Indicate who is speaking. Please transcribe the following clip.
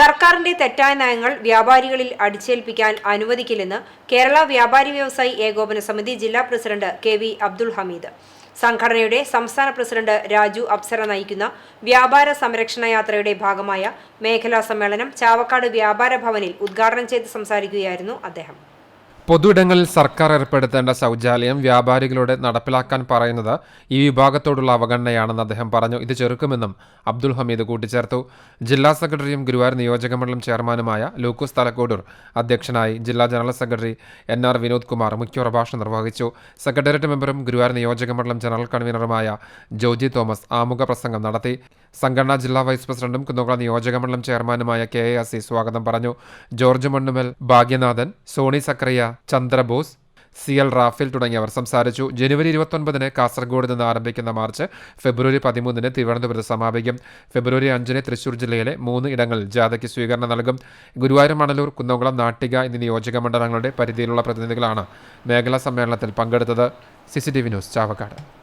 Speaker 1: സർക്കാരിന്റെ തെറ്റായ നയങ്ങൾ വ്യാപാരികളിൽ അടിച്ചേൽപ്പിക്കാൻ അനുവദിക്കില്ലെന്ന് കേരള വ്യാപാരി വ്യവസായി ഏകോപന സമിതി ജില്ലാ president K V Abdul Hameed. സംഘടനയുടെ സംസ്ഥാന പ്രസിഡന്റ് രാജു അപ്സര നയിക്കുന്ന വ്യാപാര സംരക്ഷണ യാത്രയുടെ ഭാഗമായ മേഖലാ സമ്മേളനം ചാവക്കാട് വ്യാപാര ഭവനിൽ ഉദ്ഘാടനം ചെയ്ത് സംസാരിക്കുകയായിരുന്നു അദ്ദേഹം.
Speaker 2: പൊതുയിടങ്ങളിൽ സർക്കാർ ഏർപ്പെടുത്തേണ്ട ശൗചാലയം വ്യാപാരികളോട് നടപ്പിലാക്കാൻ പറയുന്നത് ഈ വിഭാഗത്തോടുള്ള അവഗണനയാണെന്ന് അദ്ദേഹം പറഞ്ഞു. ഇത് ചെറുക്കുമെന്നും അബ്ദുൽ ഹമീദ് കൂട്ടിച്ചേർത്തു. ജില്ലാ സെക്രട്ടറിയും ഗുരുവായൂർ നിയോജക മണ്ഡലം ചെയർമാനുമായ ലൂക്കോസ് തലക്കോടൂർ അധ്യക്ഷനായി ജില്ലാ general secretary N R Vinod Kumar മുഖ്യപ്രഭാഷണം നിർവഹിച്ചു. സെക്രട്ടേറിയറ്റ് മെമ്പറും ഗുരുവായൂർ നിയോജക മണ്ഡലം ജനറൽ കൺവീനറുമായ ജോജി തോമസ് ആമുഖ പ്രസംഗം നടത്തി. സംഘടനാ ജില്ലാ വൈസ് പ്രസിഡന്റും കുന്നുകുളം നിയോജക മണ്ഡലം ചെയർമാനുമായ കെ എ അസി സ്വാഗതം പറഞ്ഞു. George Mannumal Bhagyanathan Sony Sakariya Chandrabose C L Raphael തുടങ്ങിയവർ സംസാരിച്ചു. ജനുവരി ഇരുപത്തൊൻപതിന് കാസർഗോഡ് നിന്ന് ആരംഭിക്കുന്ന മാർച്ച് ഫെബ്രുവരി പതിമൂന്നിന് തിരുവനന്തപുരത്ത് സമാപിക്കും. ഫെബ്രുവരി അഞ്ചിന് തൃശൂർ ജില്ലയിലെ മൂന്ന് ഇടങ്ങളിൽ ജാഥയ്ക്ക് സ്വീകരണം നൽകും. ഗുരുവായൂർ മണലൂർ കുന്നംകുളം നാട്ടിക എന്നീ നിയോജക മണ്ഡലങ്ങളുടെ പരിധിയിലുള്ള പ്രതിനിധികളാണ് മേഖലാ സമ്മേളനത്തിൽ പങ്കെടുത്തത്. C News Chavakkad.